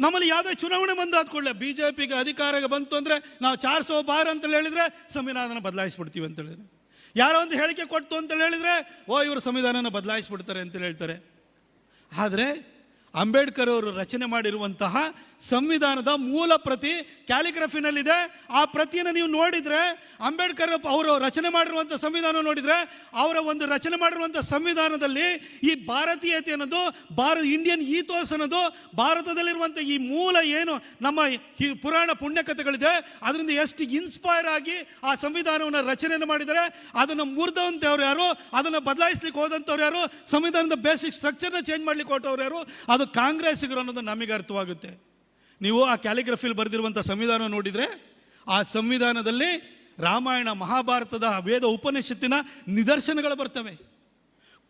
ನಮ್ಮಲ್ಲಿ ಯಾವುದೇ ಚುನಾವಣೆ ಬಂದು ಕೂಡಲೇ ಬಿ ಜೆ ಪಿಗೆ ಅಧಿಕಾರಕ್ಕೆ ಬಂತು ಅಂದರೆ ನಾವು ಚಾರ್ ಸೋ ಬಾರ್ ಅಂತ ಹೇಳಿದರೆ ಸಂವಿಧಾನನ ಬದಲಾಯಿಸ್ಬಿಡ್ತೀವಿ ಅಂತ ಹೇಳಿದ್ರೆ ಯಾರೋ ಒಂದು ಹೇಳಿಕೆ ಕೊಟ್ಟು ಅಂತ ಹೇಳಿದ್ರೆ, ಓ, ಇವರು ಸಂವಿಧಾನನ ಬದಲಾಯಿಸ್ಬಿಡ್ತಾರೆ ಅಂತ ಹೇಳ್ತಾರೆ. ಆದರೆ ಅಂಬೇಡ್ಕರ್ ಅವರು ರಚನೆ ಮಾಡಿರುವಂತಹ ಸಂವಿಧಾನದ ಮೂಲ ಪ್ರತಿ ಕ್ಯಾಲಿಗ್ರಫಿನಲ್ಲಿದೆ. ಆ ಪ್ರತಿಯನ್ನು ನೀವು ನೋಡಿದರೆ ಅಂಬೇಡ್ಕರ್ ಅವರು ರಚನೆ ಮಾಡಿರುವಂಥ ಸಂವಿಧಾನ ನೋಡಿದರೆ ಅವರ ಒಂದು ರಚನೆ ಮಾಡಿರುವಂಥ ಸಂವಿಧಾನದಲ್ಲಿ ಈ ಭಾರತೀಯತೆ ಅನ್ನೋದು ಭಾರತ ಇಂಡಿಯನ್ ಈಥೋಸ್ ಅನ್ನೋದು ಭಾರತದಲ್ಲಿರುವಂಥ ಈ ಮೂಲ ಏನು ನಮ್ಮ ಈ ಪುರಾಣ ಪುಣ್ಯಕಥೆಗಳಿದೆ. ಅದರಿಂದ ಎಷ್ಟು ಇನ್ಸ್ಪೈರ್ ಆಗಿ ಆ ಸಂವಿಧಾನವನ್ನು ರಚನೆಯನ್ನು ಮಾಡಿದರೆ ಅದನ್ನು ಮುರಿದಂಥವ್ರು ಯಾರು? ಅದನ್ನು ಬದಲಾಯಿಸ್ಲಿಕ್ಕೆ ಹೋದಂಥವ್ರು ಯಾರು? ಸಂವಿಧಾನದ ಬೇಸಿಕ್ ಸ್ಟ್ರಕ್ಚರ್ನ ಚೇಂಜ್ ಮಾಡ್ಲಿಕ್ಕೆ ಹೊರಟವ್ರು ಯಾರು? ಅದು ಕಾಂಗ್ರೆಸ್ಸಿಗರು ಅನ್ನೋದು ನಮಗೆ ಅರ್ಥವಾಗುತ್ತೆ. ನೀವು ಆ ಕ್ಯಾಲಿಗ್ರಫಿಲ್ ಬರೆದಿರುವಂಥ ಸಂವಿಧಾನ ನೋಡಿದರೆ, ಆ ಸಂವಿಧಾನದಲ್ಲಿ ರಾಮಾಯಣ ಮಹಾಭಾರತದ ವೇದ ಉಪನಿಷತ್ತಿನ ನಿದರ್ಶನಗಳು ಬರ್ತವೆ.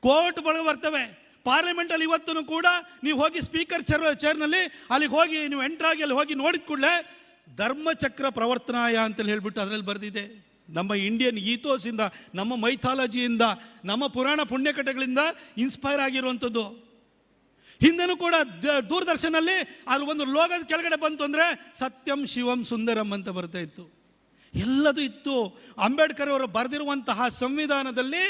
ಕೋರ್ಟ್ಗಳು ಬರ್ತವೆ. ಪಾರ್ಲಿಮೆಂಟಲ್ಲಿ ಇವತ್ತು ಕೂಡ ನೀವು ಹೋಗಿ ಸ್ಪೀಕರ್ ಚೇರ್, ಚೇರ್ನಲ್ಲಿ ಅಲ್ಲಿಗೆ ಹೋಗಿ ನೀವು ಎಂಟ್ರಾಗಿ ಅಲ್ಲಿ ಹೋಗಿ ನೋಡಿದ ಕೂಡಲೇ ಧರ್ಮಚಕ್ರ ಪ್ರವರ್ತನಾಯ ಅಂತೇಳಿ ಹೇಳ್ಬಿಟ್ಟು ಅದರಲ್ಲಿ ಬರೆದಿದೆ. ನಮ್ಮ ಇಂಡಿಯನ್ ಈಥೋಸಿಂದ, ನಮ್ಮ ಮೈಥಾಲಜಿಯಿಂದ, ನಮ್ಮ ಪುರಾಣ ಪುಣ್ಯಕಟಗಳಿಂದ ಇನ್ಸ್ಪೈರ್ ಆಗಿರುವಂಥದ್ದು. ಹಿಂದೆನೂ ಕೂಡ ದೂರದರ್ಶನಲ್ಲಿ ಅಲ್ಲಿ ಒಂದು ಲೋಗದ ಕೆಳಗಡೆ ಬಂತು ಅಂದರೆ ಸತ್ಯಂ ಶಿವಂ ಸುಂದರಂ ಅಂತ ಬರ್ತಾ ಇತ್ತು. ಎಲ್ಲದೂ ಇತ್ತು. ಅಂಬೇಡ್ಕರ್ ಅವರು ಬರೆದಿರುವಂತಹ ಸಂವಿಧಾನದಲ್ಲಿ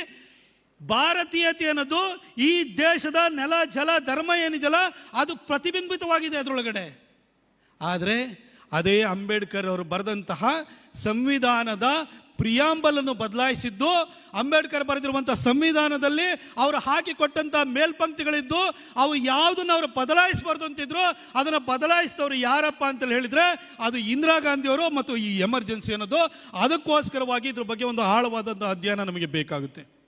ಭಾರತೀಯತೆ ಅನ್ನೋದು ಈ ದೇಶದ ನೆಲ, ಜಲ, ಧರ್ಮ ಏನಿದೆಯಲ್ಲ, ಅದು ಪ್ರತಿಬಿಂಬಿತವಾಗಿದೆ ಅದರೊಳಗಡೆ. ಆದರೆ ಅದೇ ಅಂಬೇಡ್ಕರ್ ಅವರು ಬರೆದಂತಹ ಸಂವಿಧಾನದ ಪ್ರಿಯಾಂಬಲನ್ನು ಬದಲಾಯಿಸಿದ್ದು, ಅಂಬೇಡ್ಕರ್ ಬರೆದಿರುವಂಥ ಸಂವಿಧಾನದಲ್ಲಿ ಅವರು ಹಾಕಿಕೊಟ್ಟಂಥ ಮೇಲ್ಪಂಕ್ತಿಗಳಿದ್ದು, ಅವು ಯಾವುದನ್ನು ಅವರು ಬದಲಾಯಿಸಬಾರ್ದು ಅಂತಿದ್ರು, ಅದನ್ನು ಬದಲಾಯಿಸಿದವರು ಯಾರಪ್ಪ ಅಂತೇಳಿ ಹೇಳಿದ್ರೆ, ಅದು ಇಂದಿರಾ ಗಾಂಧಿಯವರು ಮತ್ತು ಈ ಎಮರ್ಜೆನ್ಸಿ ಅನ್ನೋದು. ಅದಕ್ಕೋಸ್ಕರವಾಗಿ ಇದ್ರ ಬಗ್ಗೆ ಒಂದು ಆಳವಾದಂಥ ಅಧ್ಯಯನ ನಮಗೆ ಬೇಕಾಗುತ್ತೆ.